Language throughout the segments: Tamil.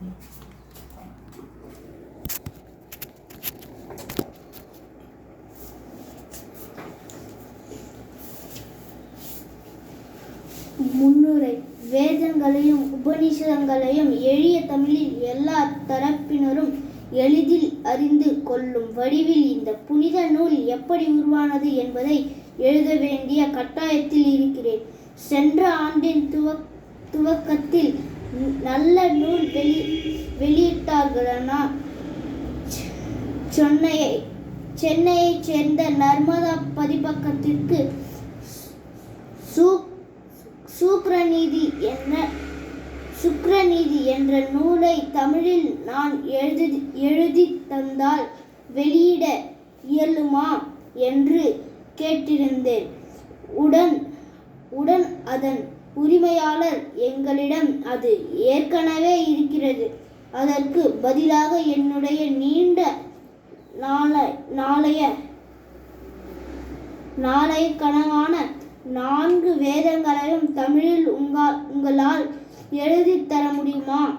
முன்னுரை வேதங்களையும் உபனிஷதங்களையும் எளிய தமிழில் எல்லா தரப்பினரும் எளிதில் அறிந்து கொள்ளும் வடிவில் இந்த புனித நூல் எப்படி உருவானது என்பதை எழுத வேண்டிய கட்டாயத்தில் இருக்கிறேன். சென்ற ஆண்டின் துவக் துவக்கத்தில் நல்ல நூல் வெளி வெளியிட்டார்களா சென்னையை சென்னையைச் சேர்ந்த நர்மதா பதிப்பகத்திற்கு சூக்ரநீதி என்ற சுக்ரநீதி என்ற நூலை தமிழில் நான் எழுதி எழுதி தந்தால் வெளியிட இயலுமா என்று கேட்டிருந்தேன். உடன் உடன் அதன் உரிமையாளர் எங்களிடம் அது ஏற்கனவே இருக்கிறது. அதற்கு பதிலாக என்னுடைய நீண்ட நாள நாளைய நாளைய கனவான நான்கு வேதங்களையும் தமிழில் உங்கள் உங்களால் எழுதித் தர முடியுமா?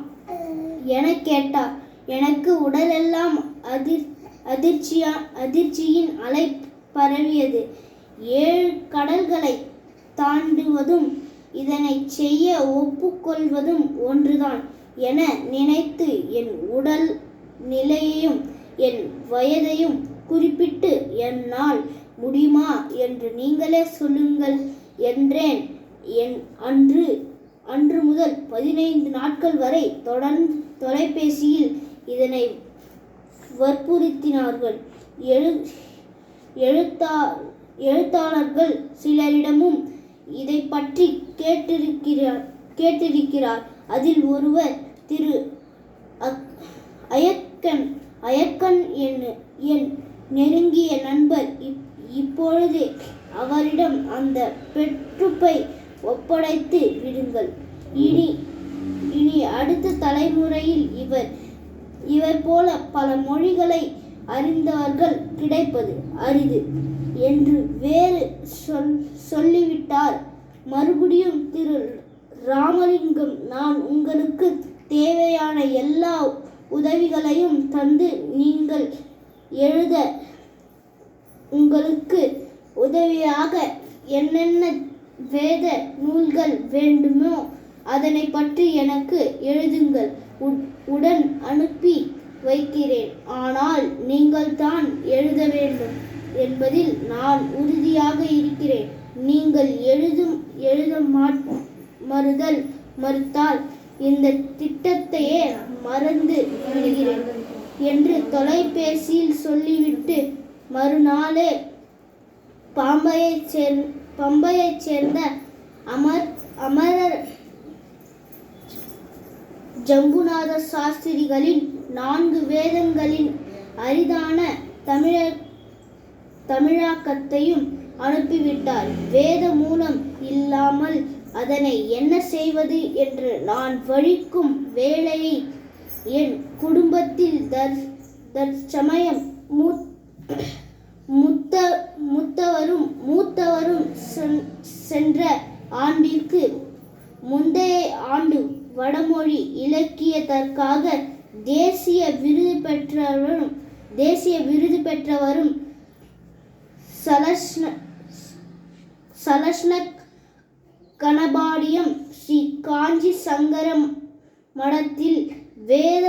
என கேட்டார். எனக்கு உடலெல்லாம் அதிர் அதிர்ச்சியா அதிர்ச்சியின் அலை பரவியது. ஏழு கடல்களை தாண்டுவதும் இதனை செய்ய ஒப்புக்கொள்வதும் ஒன்றுதான் என நினைத்து என் உடல் நிலையையும் என் வயதையும் குறிப்பிட்டு என்னால் முடியுமா என்று நீங்களே சொல்லுங்கள் என்றேன். என் அன்று அன்று முதல் பதினைந்து நாட்கள் வரை தொடர்ந்து தொலைபேசியில் இதனை வற்புறுத்தினார்கள். எழு எழுத்தா எழுத்தாளர்கள் சிலரிடமும் இதை பற்றி கேட்டிருக்கிறார் கேட்டிருக்கிறார். அதில் ஒருவர் திரு அக்- அயக்கன் அயக்கன் என் என் நெருங்கிய நண்பர். இப்- இப்பொழுது அவரிடம் அந்த பெற்றுப்பை ஒப்படைத்து விடுங்கள். இனி இனி அடுத்த தலைமுறையில் இவர் இவர் போல பல மொழிகளை அறிந்தவர்கள் கிடைப்பது அரிது. என்று வேறு சொல் சொல்லிவிட்டார். மறுபடியும் திரு ராமலிங்கம் நான் உங்களுக்கு தேவையான எல்லா உதவிகளையும் தந்து நீங்கள் எழுத உங்களுக்கு உதவியாக என்னென்ன வேத நூல்கள் வேண்டுமோ அதனை பற்றி எனக்கு எழுதுங்கள். உட்- உடன் அனுப்பி வைக்கிறேன். ஆனால் நீங்கள் தான் எழுத வேண்டும். என்பதில் நான் உறுதியாக இருக்கிறேன். நீங்கள் எழுதும் எழுத மாட் மறுதல் மறுத்தால் இந்த திட்டத்தையே மறந்து விடுகிறேன் என்று தொலைபேசியில் சொல்லிவிட்டு மறுநாளே பாம்பையைச் சேர் பம்பையைச் சேர்ந்த அமர் அமரர் ஜம்புநாத சாஸ்திரிகளின் நான்கு வேதங்களின் அரிதான தமிழர் தமிழாக்கத்தையும் அனுப்பிவிட்டார். வேத மூலம் இல்லாமல் அதனை என்ன செய்வது என்று நான் வழிக்கும் வேலையை என் குடும்பத்தில் தர் தற்சமயம் மூத் முத்த முத்தவரும் மூத்தவரும் சென்- சென்ற ஆண்டிற்கு முந்தைய ஆண்டு வடமொழி இலக்கியத்திற்காக தேசிய விருது பெற்றவரும் தேசிய விருது பெற்றவரும் சலஷ்ன கணபாடியம் ஸ்ரீ காஞ்சி சங்கரம் மடத்தில் வேத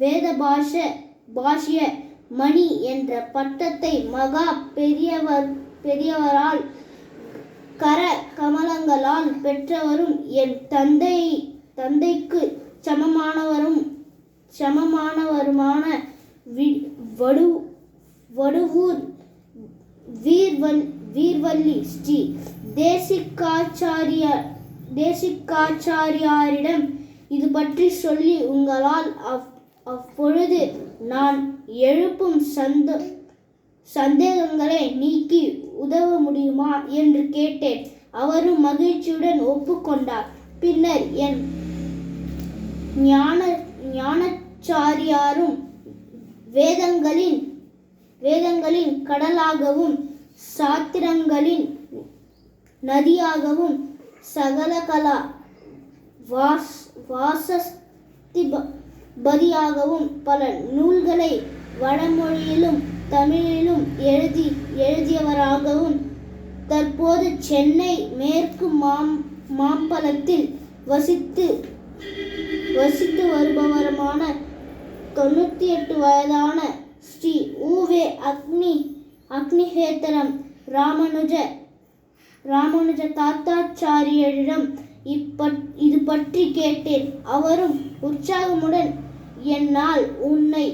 வேத பாஷ பாஷ்ய மணி என்ற பட்டத்தை மகா பெரியவர் பெரியவரால் கர கமலங்களால் பெற்றவரும் என் தந்தை தந்தைக்கு சமமானவரும் சமமானவருமான வி- வடு வடுவூர் வீர்வல் வீர்வல்லி ஸ்ரீ தேசிகாச்சாரிய தேசிகாச்சாரியாரிடம் இது பற்றி சொல்லி உங்களால் அவ் அப்பொழுது நான் எழுப்பும் சந்த சந்தேகங்களை நீக்கி உதவ முடியுமா என்று கேட்டேன். அவரும் மகிழ்ச்சியுடன் ஒப்புக்கொண்டார். பின்னர் என் ஞான ஞானச்சாரியாரும் வேதங்களின் வேதங்களின் கடலாகவும் சாத்திரங்களின் நதியாகவும் சகலகலா வாஸ் வாசஸ்திபதியாகவும் பல நூல்களை வடமொழியிலும் தமிழிலும் எழுதி எழுதியவராகவும் தற்போது சென்னை மேற்கு மாம் மாம்பலத்தில் வசித்து வசித்து வருபவருமான தொண்ணூற்றி எட்டு வயதான ஸ்ரீ ஊவே அக்னி அக்னிஹேத்திரம் ராமானுஜ ராமானுஜ தாத்தாச்சாரியரிடம் இப்பட் இது பற்றி கேட்டேன் அவரும் உற்சாகமுடன் என்னால் உன்னை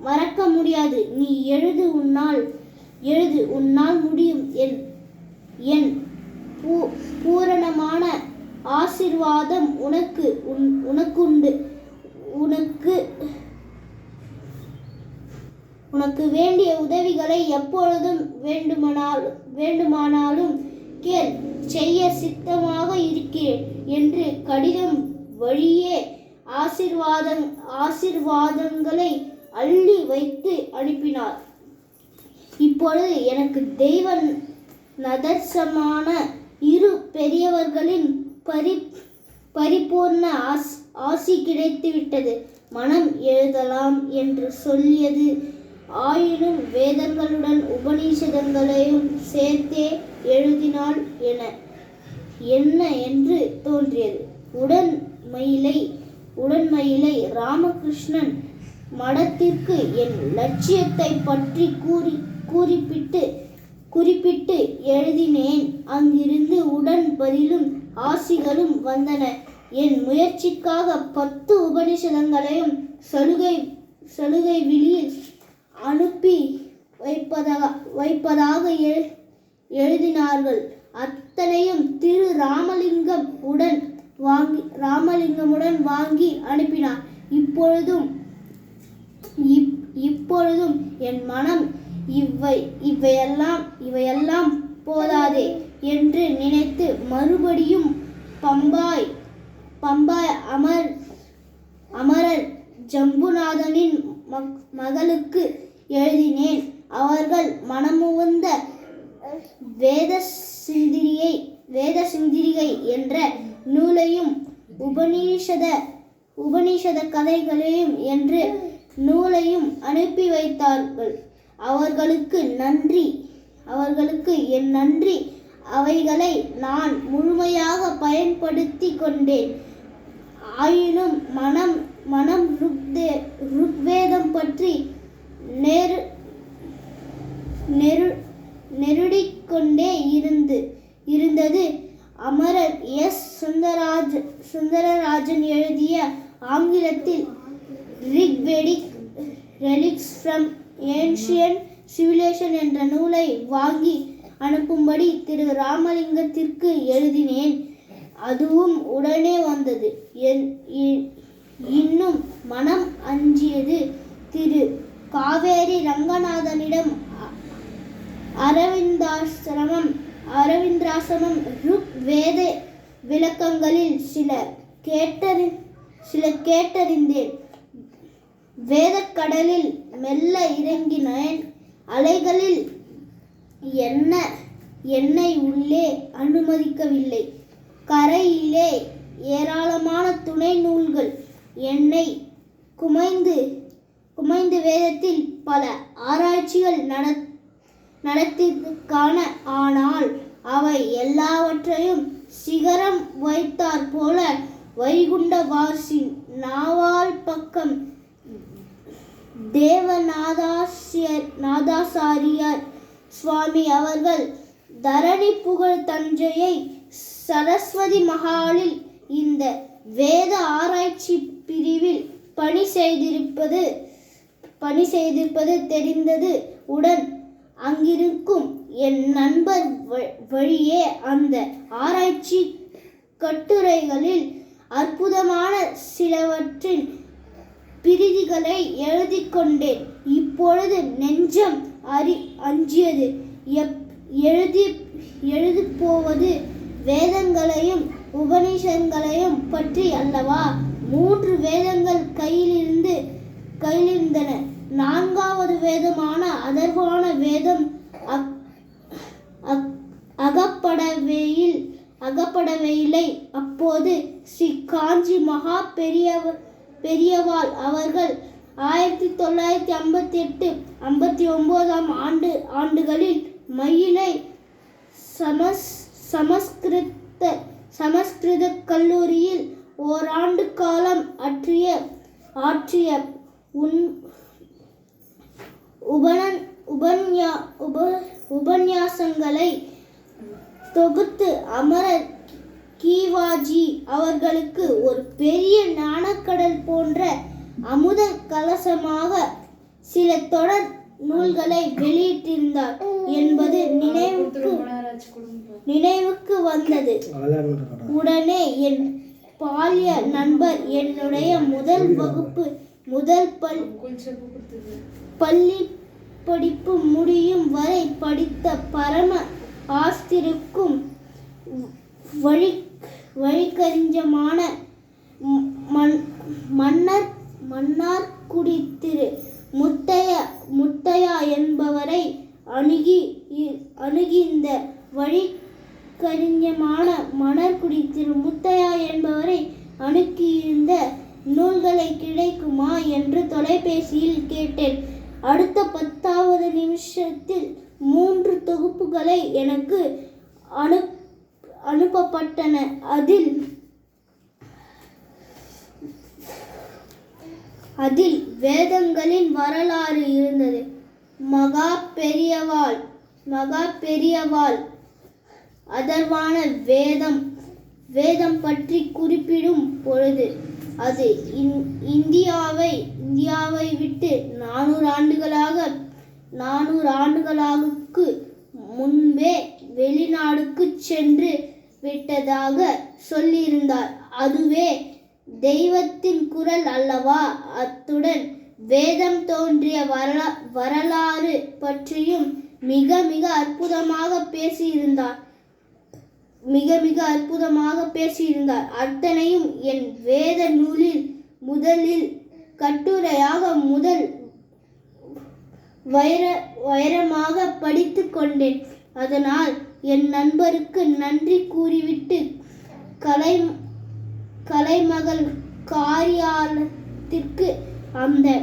மறக்க முடியாது நீ எழுது உன்னால் எழுது உன்னால் முடியும் என் என் பூ பூரணமான ஆசிர்வாதம் உனக்கு உன் உனக்குண்டு உனக்கு உனக்கு வேண்டிய உதவிகளை எப்பொழுதும் வேண்டுமானாலும் வேண்டுமானாலும் கேள். செய்ய சித்தமாக இருக்கிறேன் என்று கடிதம் வழியே ஆசிர்வாதம் ஆசிர்வாதங்களை அள்ளி வைத்து அனுப்பினார். இப்பொழுது எனக்கு தெய்வ நதர்சமான இரு பெரியவர்களின் பரி பரிபூர்ண ஆஸ் ஆசி கிடைத்துவிட்டது. மனம் எழுதலாம் என்று சொல்லியது ஆயினும் வேதங்களுடன் உபநிஷதங்களையும் சேர்த்தே எழுதினாள் என. என்ன என்று தோன்றியது. உடன்மயிலை உடன்மயிலை ராமகிருஷ்ணன் மடத்திற்கு என் லட்சியத்தை பற்றி கூறி குறிப்பிட்டு குறிப்பிட்டு எழுதினேன். அங்கிருந்து உடன் பதிலும் ஆசிகளும் வந்தன. என் முயற்சிக்காக பத்து உபனிஷதங்களையும் சலுகை சலுகை விழியில் அனுப்பி வைப்பதாக வைப்பதாக எழு எழுதினார்கள். அத்தனையும் திரு ராமலிங்கம் உடன் வாங்கி ராமலிங்கமுடன் வாங்கி அனுப்பினார். இப்பொழுதும் இப்- இப்பொழுதும் என் மனம் இவை இவையெல்லாம் இவையெல்லாம் போதாதே என்று நினைத்து மறுபடியும் பம்பாய் பம்பாய் அமர் அமரர் ஜம்புநாதனின் மக்- மகளுக்கு எழுதினேன். அவர்கள் மனமுவந்த வேத சிந்திரியை வேத சிந்திரிகை என்ற நூலையும் உபநிஷத உபநிஷத கதைகளையும் என்று நூலையும் அனுப்பி வைத்தார்கள். அவர்களுக்கு நன்றி. அவர்களுக்கு என் நன்றி. அவைகளை நான் முழுமையாக பயன்படுத்தி கொண்டேன். ஆயினும் மனம் மனம் ருக்தே ருக்வேதம் பற்றி நெரு நெரு நெருடிக்கொண்டே இருந்து இருந்தது. அமரர் எஸ். சுந்தரராஜ் சுந்தரராஜன் எழுதிய ஆங்கிலத்தில் Rigvedic relics from ancient civilisation என்ற நூலை வாங்கி அனுப்பும்படி திரு. ராமலிங்கத்திற்கு எழுதினேன். அதுவும் உடனே வந்தது. என் இ- இன்னும் மனம் அஞ்சியது திரு. காவேரி ரங்கநாதனிடம் அரவிந்தாசிரமம் அரவிந்திராசிரமம் ருக் வேத விளக்கங்களில் சில கேட்டறி சில கேட்டறிந்தேன். வேதக்கடலில் மெல்ல இறங்கினேன். அலைகளில் என்ன என்னை உள்ளே அனுமதிக்கவில்லை. கரையிலே ஏராளமான துணை நூல்கள் என்னை குமைந்து குமைந்து வேதத்தில் பல ஆராய்ச்சிகள் நடத்திற்கான ஆனால் அவை எல்லாவற்றையும் சிகரம் வைத்தாற் போல வைகுண்டவாசி நாவால் பக்கம் தேவநாதாசியர் நாதாசாரியார் சுவாமி அவர்கள் தரணி புகழ் தஞ்சையை சரஸ்வதி மகாலில் இந்த வேத ஆராய்ச்சி பிரிவில் பணி செய்திருப்பது பணி செய்திருப்பது தெரிந்தது. உடன் அங்கிருக்கும் என் நண்பர் வ- வழியே அந்த ஆராய்ச்சி கட்டுரைகளில் அற்புதமான சிலவற்றின் பிரிதிகளை எழுதி கொண்டேன். இப்பொழுது நெஞ்சம் அறி அஞ்சியது. எப் எழுதி எழுதி போவது வேதங்களையும் உபனிஷங்களையும் பற்றி அல்லவா? மூன்று வேதங்கள் கையிலிருந்து கையிலிருந்தன. நான்காவது வேதமான அதர்வான வேதம் அக்- அகப்படவையில்லை. அப்போது ஸ்ரீ காஞ்சி மகா பெரியவ பெரியவாள் அவர்கள் ஆயிரத்தி தொள்ளாயிரத்தி ஐம்பத்தி எட்டு ஐம்பத்தி ஒன்பதாம் ஆண்டு ஆண்டுகளில் மயிலை சமஸ் சமஸ்கிருத சமஸ்கிருத கல்லூரியில் ஓராண்டு காலம் ஆற்றிய ஆற்றிய உன் உபனன் உபன்யா உப உபன்யாசங்களை தொகுத்து அமரர் கீவாஜி அவர்களுக்கு ஒரு பெரிய ஞானக்கடல் போன்ற அமுத கலசமாக சில தொடர் நூல்களை வெளியிட்டிருந்தார் என்பது நினைவுக்கு நினைவுக்கு வந்தது. உடனே என் பால்ய நண்பர் என்னுடைய முதல் வகுப்பு முதல் பல் பள்ளி படிப்பு முடியும் வரை படித்த பரம ஆஸ்திருக்கும் வழி வழிகரிஞ்சமான மன் மன்னர் மன்னார்குடி திரு முத்தைய முத்தையா என்பவரை அணுகி இ- அணுகி இந்த வழிக்கறிஞமான மணர்குடி திரு முத்தையா என்பவரை அணுகியிருந்த நூல்களை கிடைக்குமா என்று தொலைபேசியில் கேட்டேன். அடுத்த பத்தாவது நிமிஷத்தில் மூன்று தொகுப்புகளை எனக்கு அனு அனுப்பப்பட்டன. அதில் அதில் வேதங்களின் வரலாறு இருந்தது. மகா பெரியவாள் மகா பெரியவாள் அதர்வான வேதம் வேதம் பற்றி குறிப்பிடும் பொழுது அது இந்- இந்தியாவை இந்தியாவை விட்டு நானூறு ஆண்டுகளாக நானூறு ஆண்டுகளாக்கு முன்பே வெளிநாடுக்கு சென்று விட்டதாக சொல்லியிருந்தார். அதுவே தெய்வத்தின் குரல் அல்லவா? அத்துடன் வேதம் தோன்றிய வரலா வரலாறு பற்றியும் மிக மிக அற்புதமாக பேசியிருந்தார். மிக மிக அற்புதமாக பேசியிருந்தார். அத்தனையும் என் வேத நூலில் முதலில் கட்டுரையாக முதல் வைர வைரமாக படித்து கொண்டேன். அதனால் என் நண்பருக்கு நன்றி கூறிவிட்டு கலை கலைமகள் காரியாலயத்திற்கு அந்த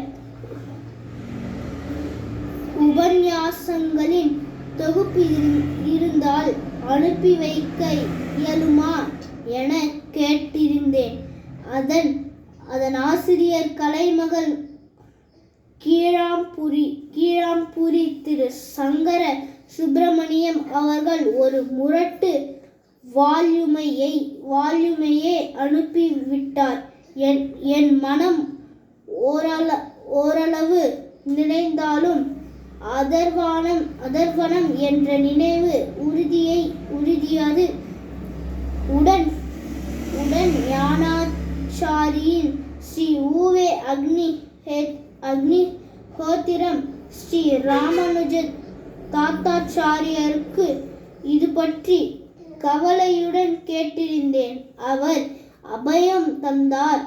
உபன்யாசங்களின் தொகுப்பு இரு- இருந்தால் அனுப்பி வைக்க இயலுமா என கேட்டிருந்தேன். அதன் அதன் ஆசிரியர் கலைமகள் கீழாம்புரி கீழாம்புரி திரு சங்கர சுப்பிரமணியம் அவர்கள் ஒரு முரட்டு வால்யூமையை வால்யூமையே அனுப்பிவிட்டார். என் என் மனம் ஓரள ஓரளவு நினைந்தாலும் அதர்வானம் அதர்வனம் என்ற நினைவு உறுதியை உறுதியாது. உடன் உடன் ஞானாச்சாரியின் ஸ்ரீ ஊவே அக்னி அக்னி ஹோத்திரம் ஸ்ரீ ராமானுஜ தாத்தாச்சாரியருக்கு இது பற்றி கவலையுடன் கேட்டிருந்தேன். அவர் அபயம் தந்தார்.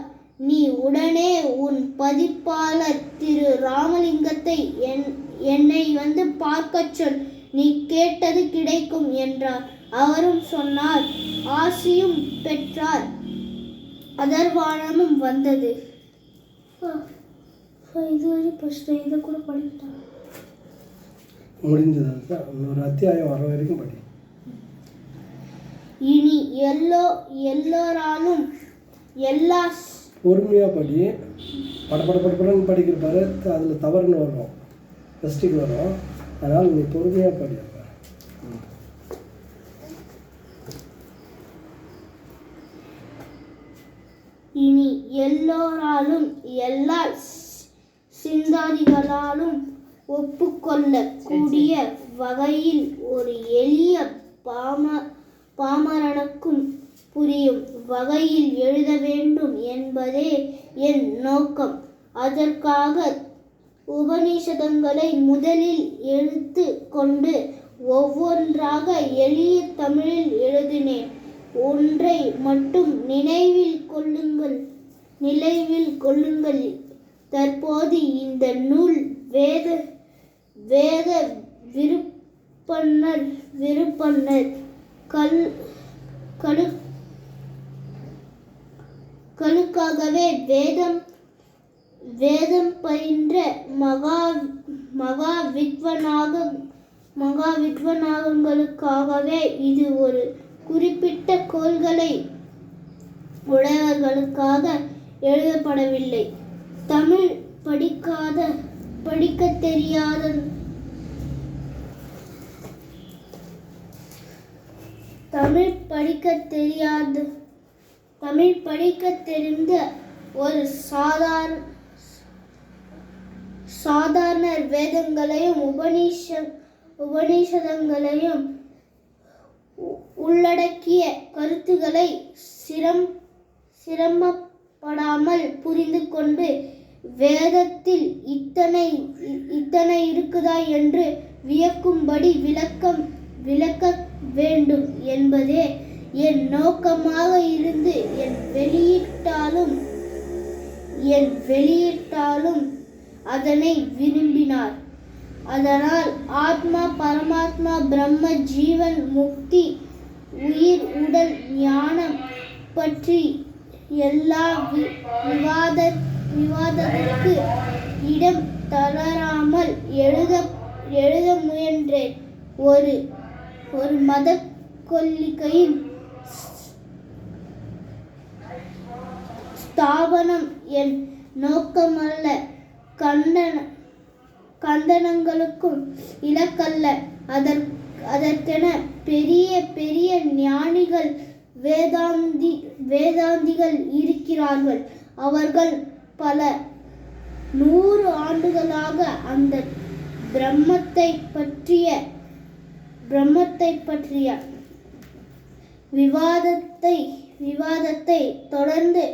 நீ உடனே உன் பதிப்பாளர் திரு ராமலிங்கத்தை என் என்னை வந்து பார்க்கச் சொல். நீ கேட்டது கிடைக்கும் என்றார். அவரும் சொன்னார். ஆசியும் பெற்றார். அதர்வானமும் வந்தது. இதுவரை ஃபஸ்ட்டு இதை கூட படிக்கிட்டாங்க முடிஞ்சது அதுதான் இன்னொரு அத்தியாயம் வர வரைக்கும் படி. இனி எல்லோ எல்லோராலும் எல்லா பொறுமையாக படி. பட பட பட படன்னு படிக்கிற பாரு அதில் தவறுன்னு வரும். மிஸ்டேக் வரும். அதனால் நீ பொறுமையாக படி அப்ப. இனி எல்லோராலும் எல்லா சிந்தாதிகளாலும் ஒப்புக்கொள்ளக்கூடிய வகையில் ஒரு எளிய பாம பாமரனுக்கும் புரியும். வகையில் எழுத வேண்டும் என்பதே என் நோக்கம். அதற்காக உபநிஷதங்களை முதலில் எடுத்து கொண்டு ஒவ்வொன்றாக எளிய தமிழில் எழுதினேன். ஒன்றை மட்டும் நினைவில் கொள்ளுங்கள். நினைவில் கொள்ளுங்கள். தற்போது இந்த நூல் வேத வேத விருப்பன்னர் விருப்பன்னர். கல் கழு களுக்காகவே வேதம் வேதம் பயின்ற மகா மகா வித்வனாக மகா வித்வனாகங்களுக்காகவே இது ஒரு குறிப்பிட்ட கோள்களை உடையவர்களுக்காக எழுதப்படவில்லை. தமிழ் படிக்காத படிக்கத் தெரியாத தமிழ் படிக்க தெரியாது தமிழ் படிக்க தெரிந்த ஒரு சாதாரண சாதாரண வேதங்களையும் உபநிஷ உபநிஷதங்களையும் உ- உள்ளடக்கிய கருத்துக்களை சிரம் படாமல் புரிந்து கொண்டு வேதத்தில் இத்தனை இத்தனை இருக்குதா என்று வியக்கும்படி விளக்கம் விளக்க வேண்டும் என்பதே என் நோக்கமாக இருந்து என் வெளியிட்டாலும் என் வெளியிட்டாலும் அதனை விரும்பினார். அதனால் ஆத்மா பரமாத்மா பிரம்ம ஜீவன் முக்தி உயிர் உடல் ஞானம் பற்றி எல்லா வி- விவாத விவாதத்திற்கு இடம் தளராமல் எழுத எழுத முயன்றேன். ஒரு ஒரு மத கொல்லிக்கையின் ஸ்தாபனம் என் நோக்கமல்ல. கண்டன கந்தனங்களுக்கும் இலக்கல்ல. அதற் அதற்கென பெரிய பெரிய ஞானிகள் வேதாந்தி வேதாந்திகள் இருக்கிறார்கள். அவர்கள் பல நூறு ஆண்டுகளாக அந்த பிரம்மத்தை பற்றிய பிரம்மத்தை பற்றிய விவாதத்தை விவாதத்தை தொடர்ந்து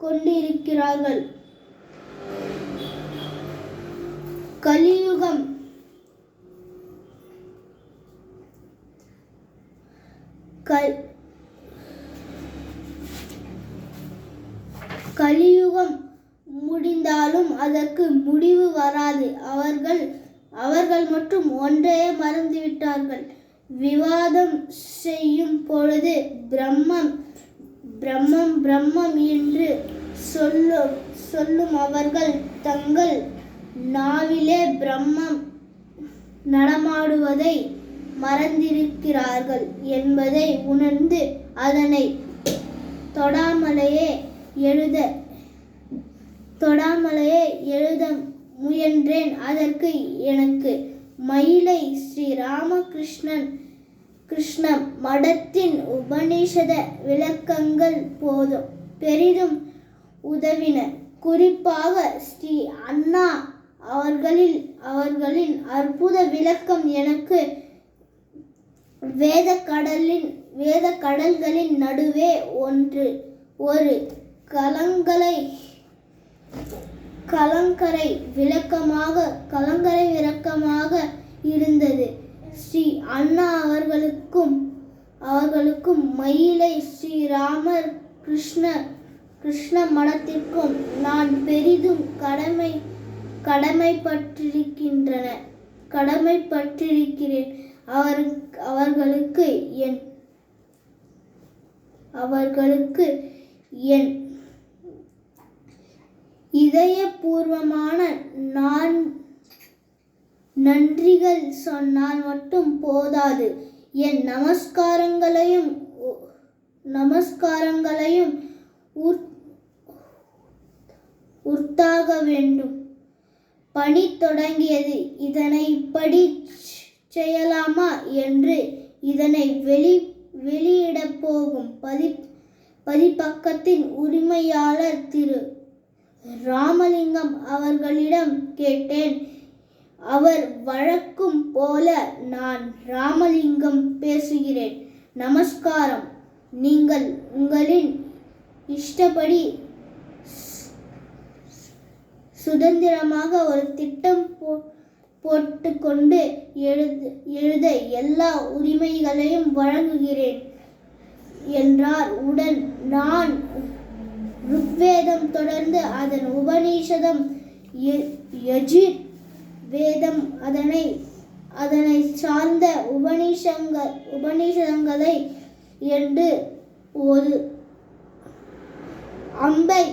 கொண்டிருக்கிறார்கள். கலியுகம் கல் கலியுகம் முடிந்தாலும் அதற்கு முடிவு வராது. அவர்கள் அவர்கள் மட்டும் ஒன்றையே மறந்துவிட்டார்கள். விவாதம் செய்யும் பொழுது பிரம்மம் பிரம்மம் பிரம்மம் என்று சொல்லும் சொல்லும் அவர்கள் தங்கள் நாவிலே பிரம்மம் நடமாடுவதை மறந்திருக்கிறார்கள் என்பதை உணர்ந்து அதனை தொடாமலேயே எழுத. தொடாமலேயே எழுத முயன்றேன் அதற்கு எனக்கு. மயிலை ஸ்ரீ ராமகிருஷ்ணன் கிருஷ்ண மடத்தின் உபநிஷத விளக்கங்கள் போதும் பெரிதும் உதவின. குறிப்பாக ஸ்ரீ அண்ணா அவர்களில் அவர்களின் அற்புத விளக்கம் எனக்கு வேத கடலின் வேத கடல்களின் நடுவே ஒன்று ஒரு கலங்கலை கலங்கரை விளக்கமாக கலங்கரை விளக்கமாக இருந்தது. ஸ்ரீ அண்ணா அவர்களுக்கும் அவர்களுக்கும் மயிலை ஸ்ரீராமர் கிருஷ்ண கிருஷ்ண மடத்திற்கும் நான் பெரிதும் கடமை கடமைப்பட்டிருக்கின்றன கடமைப்பட்டிருக்கிறேன். அவர் அவர்களுக்கு என் அவர்களுக்கு என் இதயபூர்வமான நான் நன்றிகள் சொன்னால் மட்டும் போதாது. என் நமஸ்காரங்களையும் நமஸ்காரங்களையும் உர்த்தாக வேண்டும். பணி தொடங்கியது. இதனை இப்படி செய்யலாமா என்று இதனை வெளி வெளியிடப் போகும். பதி பதிப்பக்கத்தின் உரிமையாளர் திரு ராமலிங்கம் அவர்களிடம் கேட்டேன். அவர் வழக்கும் போல நான் ராமலிங்கம் பேசுகிறேன். நமஸ்காரம். நீங்கள் உங்களின் இஷ்டப்படி சுதந்திரமாக ஒரு திட்டம் போ போட்டுக்கொண்டு எழுத எழுத எல்லா உரிமைகளையும் வழங்குகிறேன் என்றார். உடன் நான் ருக்வேதம் தொடர்ந்து அதன் உபநிஷதம் யஜிர் வேதம் அதனை அதனை சார்ந்த உபநிஷங்கள் உபநிஷதங்களை என்று ஒரு அம்பை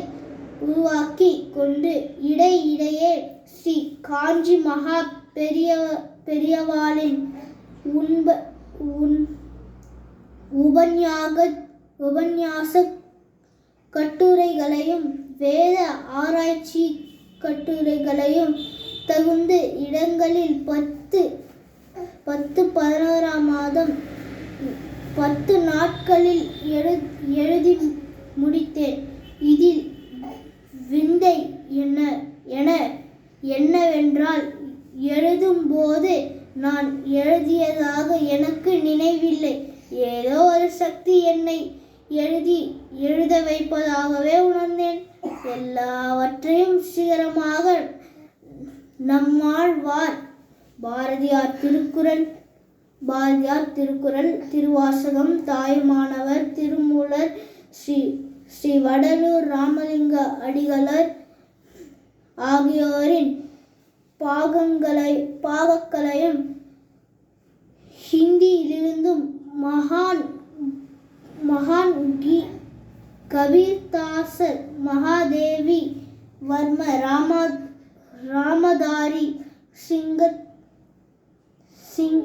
உருவாக்கி கொண்டு இடையிடையே ஸ்ரீ காஞ்சி மகா பெரிய பெரியவாளின் உண்ப உன் உபன்யாக உபன்யாச கட்டுரைகளையும் வேத ஆராய்ச்சி கட்டுரைகளையும் தகுந்த இடங்களில் பத்து பத்து பதினோராம் மாதம் பத்து நாட்களில் எழு எழுதி முடித்தேன். இதில் விந்தை என்ன என என்னவென்றால் எழுதும்போது நான் எழுதியதாக எனக்கு நினைவில்லை ஏதோ ஒரு சக்தி என்னை எழுதி எழுத வைப்பதாகவே உணர்ந்தேன் எல்லாவற்றையும் சிகரமாக நம்மாழ்வார் பாரதியார் திருக்குறள் பாரதியார் திருக்குறள் திருவாசகம் தாயுமானவர் திருமூலர் ஸ்ரீ ஸ்ரீ வடலூர் ராமலிங்க அடிகளர் ஆகியோரின் பாகங்களை பாகக்களையும் ஹிந்தியிலிருந்தும் மகான் மகான் கி கபீர்தாசர் மகாதேவி வர்ம ராமா ராமதாரி சிங்க சிங்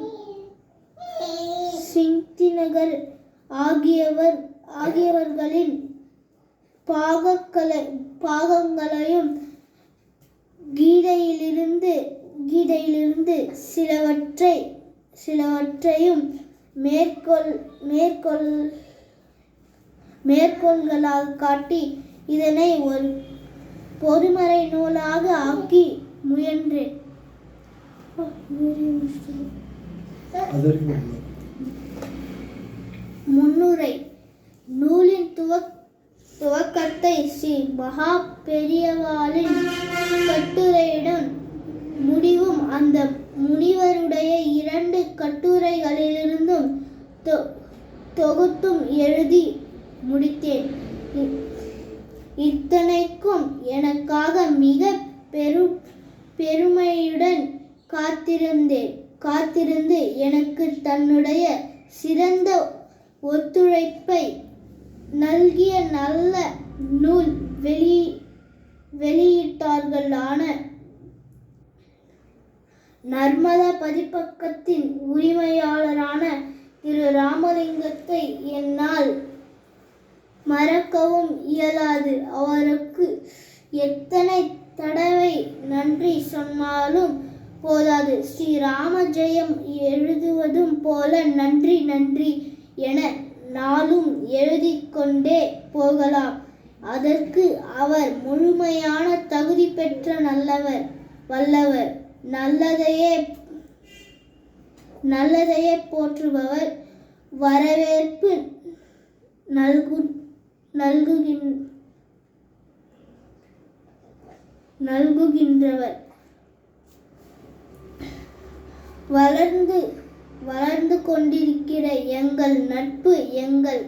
சிங்திநகர் ஆகியவர் ஆகியவர்களின் பாகக்கலை பாகங்களையும் கீதையிலிருந்து கீதையிலிருந்து சிலவற்றை சிலவற்றையும் மேற்கொள் மேற்கொள் மேற்கோள்களாக காட்டி இதனை ஒரு பொதுமறை நூலாக ஆக்கி முயன்றேன். முன்னுரை. நூலின் துவக் துவக்கத்தை ஸ்ரீ மகா பெரியவாளின் கட்டுரையுடன் முடிவும் அந்த முனிவருடைய இரண்டு கட்டுரைகளிலிருந்தும் தொ- தொகுத்தும் எழுதி முடித்தேன் இத்தனைக்கும் எனக்காக மிக பெரு பெருமையுடன் காத்திருந்தேன். காத்திருந்து எனக்கு தன்னுடைய சிறந்த ஒத்துழைப்பை நல்கிய நல்ல நூல் வெளி வெளியிட்டார்களான நர்மதா பதிப்பக்கத்தின் உரிமையாளரான திரு ராமலிங்கத்தை என்னால் மறக்கவும் இயலாது. அவருக்கு எத்தனை தடவை நன்றி சொன்னாலும் போதாது. ஸ்ரீ ராமஜெயம் எழுதுவதும் போல நன்றி நன்றி என நாளும் எழுதி கொண்டே போகலாம். அதற்கு அவர் முழுமையான தகுதி பெற்ற நல்லவர் வல்லவர் நல்லதையே நல்லதையே போற்றுபவர் வரவேற்பு நல்கு நல்குகின் நல்குகின்றவர். வளர்ந்து வளர்ந்து கொண்டிருக்கிற எங்கள் நட்பு எங்கள்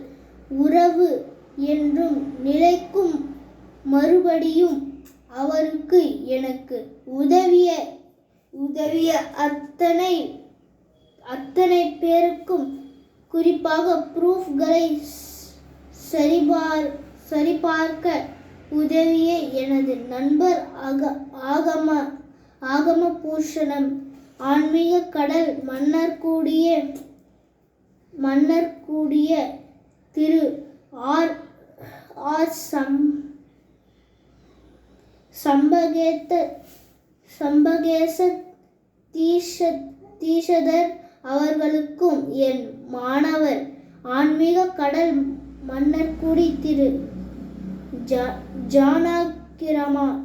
உறவு என்றும் நிலைக்கும் மறுபடியும் அவருக்கு எனக்கு உதவிய உதவிய அத்தனை அத்தனை பேருக்கும் குறிப்பாக ப்ரூஃப்களை சரிபார் சரிபார்க்க உதவிய எனது நண்பர் ஆக ஆகம ஆகம பூஷணம் ஆன்மீக கடல் மன்னர் கூடிய மன்னர் கூடிய திரு ஆர் ஆர் சம் சம்பகேத்த சம்பகேச தீஷ தீஷதர் அவர்களுக்கும் என் மாணவர். ஆன்மீக கடல் மன்னர்குடி திரு ஜா- ஜானகிராமா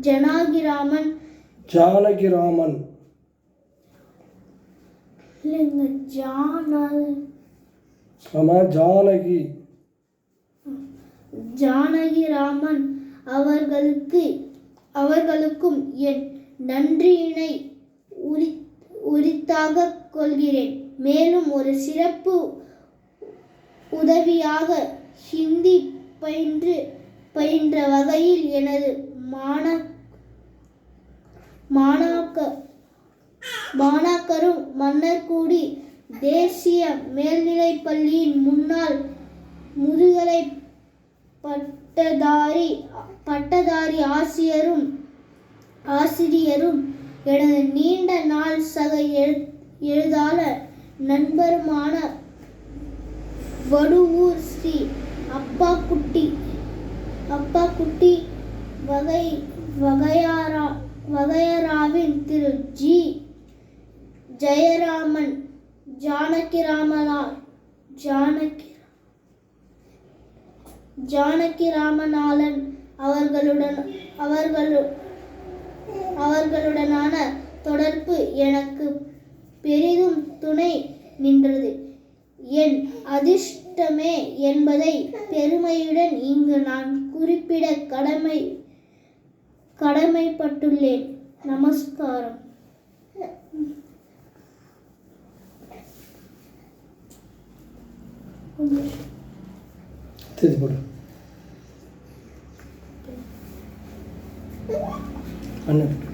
ஜனாகிராமன். ஜானகிராமன். இல்லைங்க ஜானகி. ஜானகிராமன் அவர்களுக்கு அவர்களுக்கும் என் நன்றியினை உரி உரித்தாக கொள்கிறேன். மேலும் ஒரு சிறப்பு உதவியாக ஹிந்தி பயின்று பயின்ற வகையில் எனது மாண மாணாக்க மாணாக்கரும் மன்னர்கூடி தேசிய மேல்நிலைப் பள்ளியின் முன்னாள் முதுகலை பட்டதாரி பட்டதாரி ஆசிரியரும் ஆசிரியரும் எனது நீண்ட நாள் சக எழு- எழுதாளர் நண்பருமான வடுவூர் ஸ்ரீ அப்பா குட்டி அப்பா குட்டி வகை வகையாரா வகையராவின் திரு ஜி. ஜெயராமன் ஜானகிராமலா ஜானகி ஜானகி ராமநாதன் அவர்களுடன் அவர்களு அவர்களுடனான தொடர்பு எனக்கு பெரிதும் துணை நின்றது. என் அதிர்ஷ்டமே என்பதை பெருமையுடன் இங்கு நான் குறிப்பிட கடமை கடமைப்பட்டுள்ளேன். நமஸ்காரம். அண்ணன்.